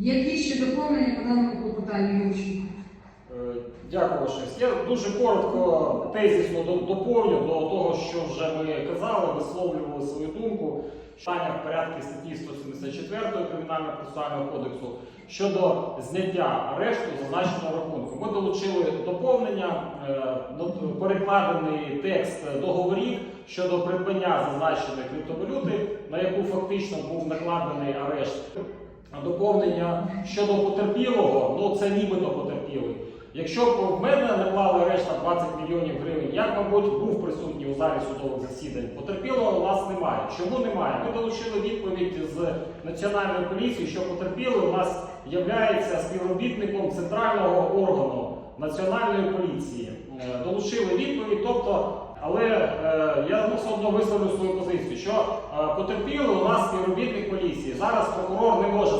Які ще доповнення по даному клопотанню Ющенко? Е, Дякую, ваша. Я дуже коротко, тезісно доповню до того, що вже ми казали, висловлювали свою думку. Питання в порядку статті 174 Кримінального процесуального кодексу щодо зняття арешту зазначеного рахунку. Ми долучили доповнення, е, перекладений текст договорів щодо придбання зазначеної криптовалюти, на яку фактично був накладений арешт. Доповнення щодо потерпілого, ну це нібито потерпілий. Якщо б в мене наклали арешт на 20 мільйонів гривень, я, мабуть, був присутній у залі судових засідань. Потерпілого у нас немає. Чому немає? Ми долучили відповідь з національної поліції, що потерпілий у нас є співробітником центрального органу національної поліції. Е, Долучили відповідь, тобто, але е, я все одно висловлю свою позицію, що е, потерпіли у нас співробітник поліції. Зараз прокурор не може